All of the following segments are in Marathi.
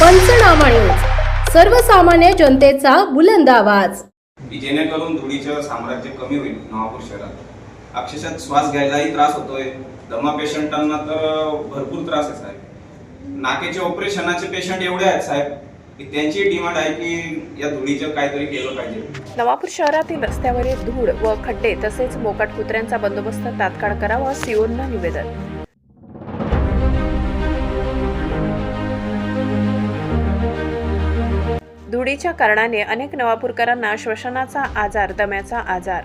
पंचनामा न्यूज. सर्वसामान्य जनतेचा बुलंद आवाज. की जेणेकरून धुळीचं साम्राज्य कमी होईल नवापूर शहरात. अक्षरशः श्वास घ्यायलाही त्रास होतोय. दमा पेशंटांना तर भरपूर त्रास आहे साहेब. नाकेचे ऑपरेशनाचे पेशंट एवढे आहेत साहेब की त्यांची डिमांड आहे की या धुळीचं काहीतरी केलं पाहिजे. नवापूर शहरातील रस्त्यावरील धूळ व खड्डे तसेच मोकाट कुत्र्यांचा बंदोबस्त तात्काळ करावा सीओनं निवेदन. धुळीच्या कारणाने अनेक नवापूरकरांना श्वसनाचा आजार दम्याचा आजार.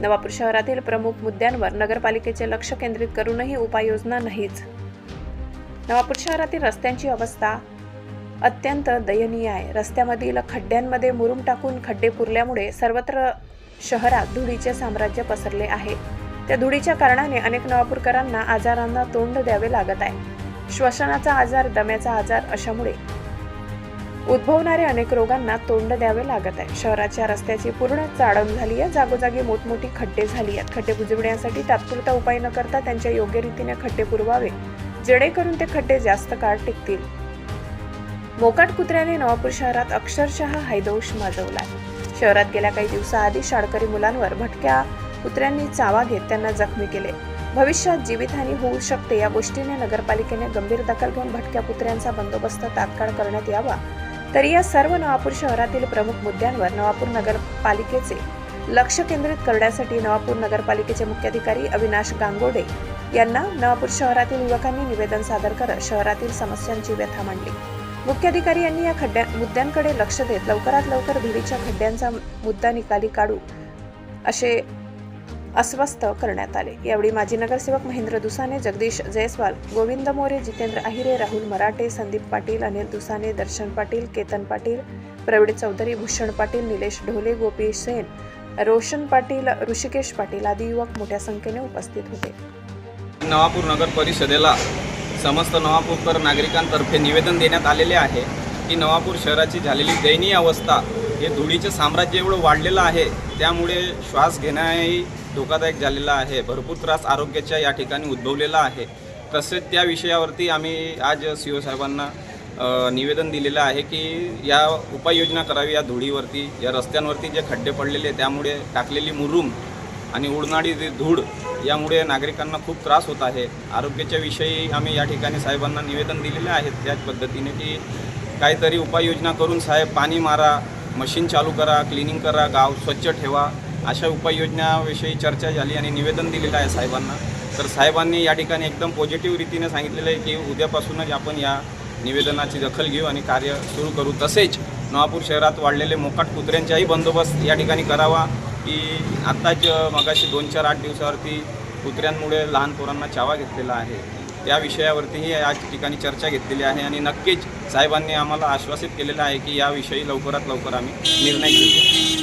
नवापूर शहरातील प्रमुख मुद्द्यांवर नगरपालिकेचे लक्ष केंद्रित करूनही उपाययोजना नाहीच. नवापूर शहरातील रस्त्यांची अवस्था अत्यंत दयनीय आहे. रस्त्यामधील खड्ड्यांमध्ये मुरुम टाकून खड्डे पुरल्यामुळे सर्वत्र शहरात धुळीचे साम्राज्य पसरले आहे. त्या धुळीच्या कारणाने अनेक नवापूरकरांना आजारांना तोंड द्यावे लागत आहे. श्वसनाचा आजार दम्याचा आजार अशामुळे उद्भवणाऱ्या अनेक रोगांना तोंड द्यावे लागत आहे. शहराच्या रस्त्याची पूर्ण चाळण झाली आहे. जागोजागी मोठमोठी खड्डे झाली आहेत. खड्डे बुजविण्यासाठी तात्पुरता उपाय न करता त्यांच्या योग्य रीतीने खड्डे पुरवावे जेणेकरून ते खड्डे जास्त काळ टिकतील. मोकाट कुत्र्याने नवापूर शहरात अक्षरशः हैदोष माजवला शहरात गेल्या काही दिवसाआधी शाळकरी मुलांवर भटक्या कुत्र्यांनी चावा घेत त्यांना जखमी केले. भविष्यात जीवितहानी होऊ शकते या गोष्टीने नगरपालिकेने गंभीर दखल घेऊन भटक्या कुत्र्यांचा बंदोबस्त तात्काळ करण्यात यावा तरी या सर्व नवापूर शहरातील प्रमुख मुद्द्यांवर नवापूर नगरपालिकेचे लक्ष केंद्रित करण्यासाठी नवापूर नगरपालिकेचे मुख्याधिकारी अविनाश गांगोडे यांना नवापूर शहरातील युवकांनी निवेदन सादर करत शहरातील समस्यांची व्यथा मांडली. मुख्याधिकारी यांनी या खड्ड्या मुद्द्यांकडे लक्ष देत लवकरात लवकर धुळीच्या खड्ड्यांचा मुद्दा निकाली काढू असे अस्वस्थ करण्यात आले. यावेळी माजी नगरसेवक महेंद्र दुसाने जगदीश जयस्वाल गोविंद मोरे जितेंद्र अहिरे राहुल मराठे संदीप पाटील अनिल दुसाने दर्शन पाटील केतन पाटील प्रवीण चौधरी भूषण पाटील निलेश ढोले गोपी सेन रोशन पाटील ऋषिकेश पाटील आदी युवक मोठ्या संख्येने उपस्थित होते. नवापूर नगर परिषदेला समस्त नवापूरकर नागरिकांतर्फे निवेदन देण्यात आलेले आहे की नवापूर शहराची झालेली दयनीय अवस्था हे धुळीचं साम्राज्य एवढं वाढलेलं आहे त्यामुळे श्वास घेण्याही धोकादायक झालेला आहे. भरपूर त्रास आरोग्याच्या या ठिकाणी उद्भवलेला आहे. तसेच त्या विषयावरती आम्ही आज सी ओ साहेबांना निवेदन दिलेलं आहे की या उपाययोजना करावी या धुळीवरती या रस्त्यांवरती जे खड्डे पडलेले त्यामुळे टाकलेली मुरुम आणि उडणारी जी धूळ यामुळे नागरिकांना खूप त्रास होत आहे. आरोग्याच्या विषयी आम्ही या ठिकाणी साहेबांना निवेदन दिलेले आहेत त्याच पद्धतीने की काहीतरी उपाययोजना करून साहेब पाणी मारा मशीन चालू करा क्लिनिंग करा गाव स्वच्छ ठेवा अशा उपाययोजनाविषयी चर्चा झाली आणि निवेदन दिलेलं आहे साहेबांना. तर साहेबांनी या ठिकाणी एकदम पॉझिटिव्ह रीतीने सांगितलेलं आहे की उद्यापासूनच आपण या निवेदनाची दखल घेऊ आणि कार्य सुरू करू. तसेच नवापूर शहरात वाढलेले मोकाट कुत्र्यांचाही बंदोबस्त या ठिकाणी करावा की आत्ताच मगाशी दोन चार आठ दिवसावरती कुत्र्यांमुळे लहान पोरांना चावा घेतलेला आहे. त्या विषयावरतीही आज ठिकाणी चर्चा घेतलेली आहे आणि नक्कीच साहेबांनी आम्हाला आश्वासित केलेलं आहे की याविषयी लवकरात लवकर आम्ही निर्णय घेऊ